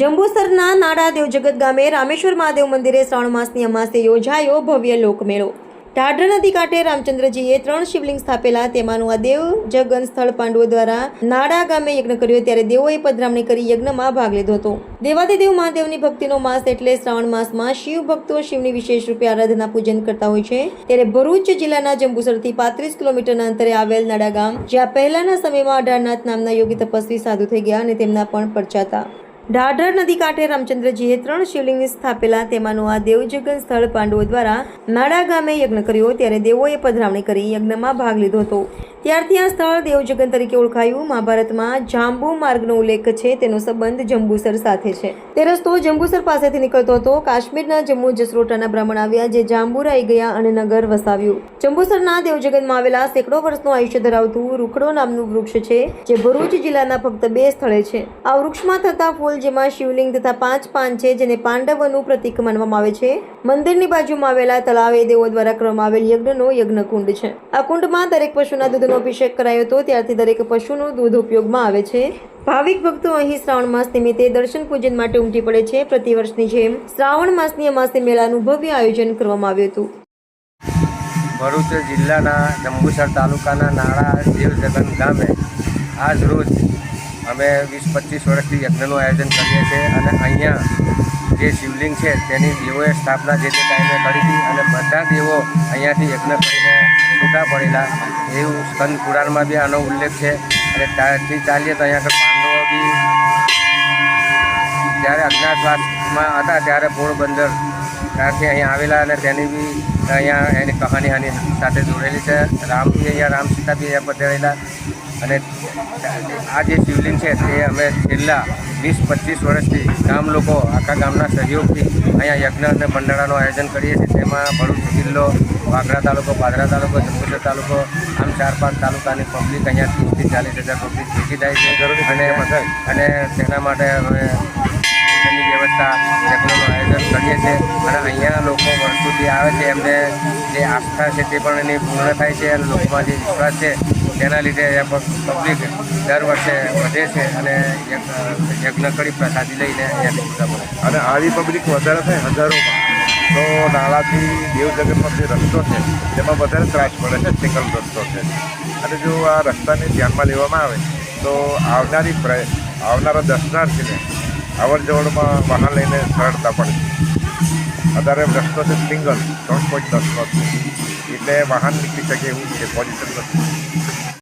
જંબુસરના નાડા દેવજગત ગામે રામેશ્વર મહાદેવ મંદિરે શ્રાવણ માસની અમાસે યોજાયો ભવ્ય લોકમેળો. ઢાઢર નદી કાંઠે રામચંદ્રજીએ ત્રણ શિવલિંગ સ્થાપેલા, તેમાંનું આ દેવ જગન સ્થળ પાંડવો દ્વારા નાડા ગામે યજ્ઞ કર્યો, ત્યારે દેવોએ પધરામણી કરી યજ્ઞમાં ભાગ લીધો હતો. દેવાદિદેવ મહાદેવની ભક્તિનો માસ એટલે શ્રાવણ માસમાં શિવ ભક્તો શિવની વિશેષ રૂપે આરાધના પૂજન કરતા હોય છે. ત્યારે ભરૂચ જિલ્લાના જંબુસરથી પાંત્રીસ કિલોમીટરના અંતરે આવેલ નાડા ગામ, જ્યાં પહેલાના સમયમાં અઢારનાથ નામના યોગી તપસ્વી સાધુ થઈ ગયા અને તેમના પણ પરચા હતા ઢાઢર નદી કાંઠે રામચંદ્રજીએ ત્રણ શિવલિંગ સ્થાપેલા. તેમાંનું આ દેવજગન સ્થળ પાંડવો દ્વારા નાડા ગામે યજ્ઞ કર્યો. ત્યારે દેવોએ પધરામણી કરી, યજ્ઞમાં ભાગ લીધો હતો. ત્યારથી આ સ્થળ દેવજગન તરીકે ઓળખાયું. મહાભારતમાં જાંબુ માર્ગનો ઉલ્લેખ છે. તેનો સંબંધ જંબુસર સાથે છે. તે રસ્તો જંબુસર પાસેથી નીકળતો હતો. કાશ્મીરના જમ્મુ જસરોટાના બ્રાહ્મણ આવ્યા જે જાંબુરાઈ ગયા અને નગર વસાવ્યું. જંબુસરના દેવજગનમાં આવેલા સેંકડો વર્ષનું આયુષ્ય ધરાવતું રૂખડો નામનું વૃક્ષ છે, જે ભરૂચ જિલ્લાના ફક્ત બે સ્થળે છે. આ વૃક્ષમાં થતા ફૂલ જેમાં શિવલિંગ તથા પાંચ પાન છે, જેને પાંડવોનું પ્રતીક માનવામાં આવે છે. મંદિરની બાજુમાં આવેલા તળાવે દેવો દ્વારા કરવામાં આવેલ યજ્ઞનો યજ્ઞકુંડ છે. આ કુંડમાં દરેક પશુના દૂધનો અભિષેક કરાયો હતો, ત્યારથી દરેક પશુનું દૂધ ઉપયોગમાં આવે છે. ભાવિક ભક્તો અહીં શ્રાવણ માસ નિમિત્તે દર્શન પૂજન માટે ઉમટી પડે છે. પ્રતિવર્ષની જેમ શ્રાવણ માસની અમાસે મેળાનું ભવ્ય આયોજન કરવામાં આવ્યું હતું. ભરૂચ જિલ્લાના જંબુસર તાલુકાના નાળા દેવજગન ગામે આજ રોજ અમે વીસ પચીસ વર્ષથી યજ્ઞનું આયોજન કરીએ છીએ અને અહીંયા જે શિવલિંગ છે, તેની દેવોએ સ્થાપના જે તે ટાઈમે કરી હતી અને બધા દેવો અહીંયાથી યજ્ઞ કરીને છૂટા પડેલા. એવું સ્કંદ પુરાણમાં બી આનો ઉલ્લેખ છે. અને ત્યારથી ચાલીએ તો અહીંયા આગળ પાંડવો બી જ્યારે અજ્ઞાતવાસમાં હતા ત્યારે પોરબંદર ત્યારથી અહીંયા આવેલા અને તેની બી અહીંયા એની કહાની હાની સાથે જોડેલી છે. રામ બી અહીંયા, રામ સીતા બી અહીંયા પધારેલા. અને આ જે શિવલિંગ છે, તે અમે છેલ્લા વીસ પચીસ વર્ષથી ગામ લોકો આખા ગામના સહયોગથી અહીંયા યજ્ઞ અને ભંડારાનું આયોજન કરીએ છીએ. તેમાં ભરૂચ જિલ્લો વાગરા તાલુકો પાદરા તાલુકો જંબુસર તાલુકો આમ ચાર પાંચ તાલુકાની પબ્લિક અહીંયા ત્રીસથી ચાલીસ હજાર પબ્લિક ભેગી થાય છે. અને અને તેના માટે અમે વ્યવસ્થા યજ્ઞનું આયોજન કરીએ છીએ. અને અહીંયા લોકો વર્ષોથી આવે છે. એમને જે આસ્થા છે તે પણ એની પૂર્ણ થાય છે અને લોકોમાં જે વિશ્વાસ છે તેના લીધે પબ્લિક દર વર્ષે વધે છે અને એક યજ્ઞ કરી પ્રસાદી લઈને અને આવી પબ્લિક વધારે થાય હજારોમાં, તો નાળાથી દેવજગતનો જે રસ્તો છે, તેમાં વધારે ત્રાસ પડે છે સિંગલ રસ્તો છે. અને જો આ રસ્તાને ધ્યાનમાં લેવામાં આવે, તો આવનારી આવનારા દર્શનાર્થીને અવર જવરમાં વાહન લઈને સરળતા પડે અત્યારે રસ્તો છે સિંગલ, ત્રણ પોઈન્ટ દસનો છે. એટલે વાહન નીકળી શકે એવું છે પોઝિશન નથી.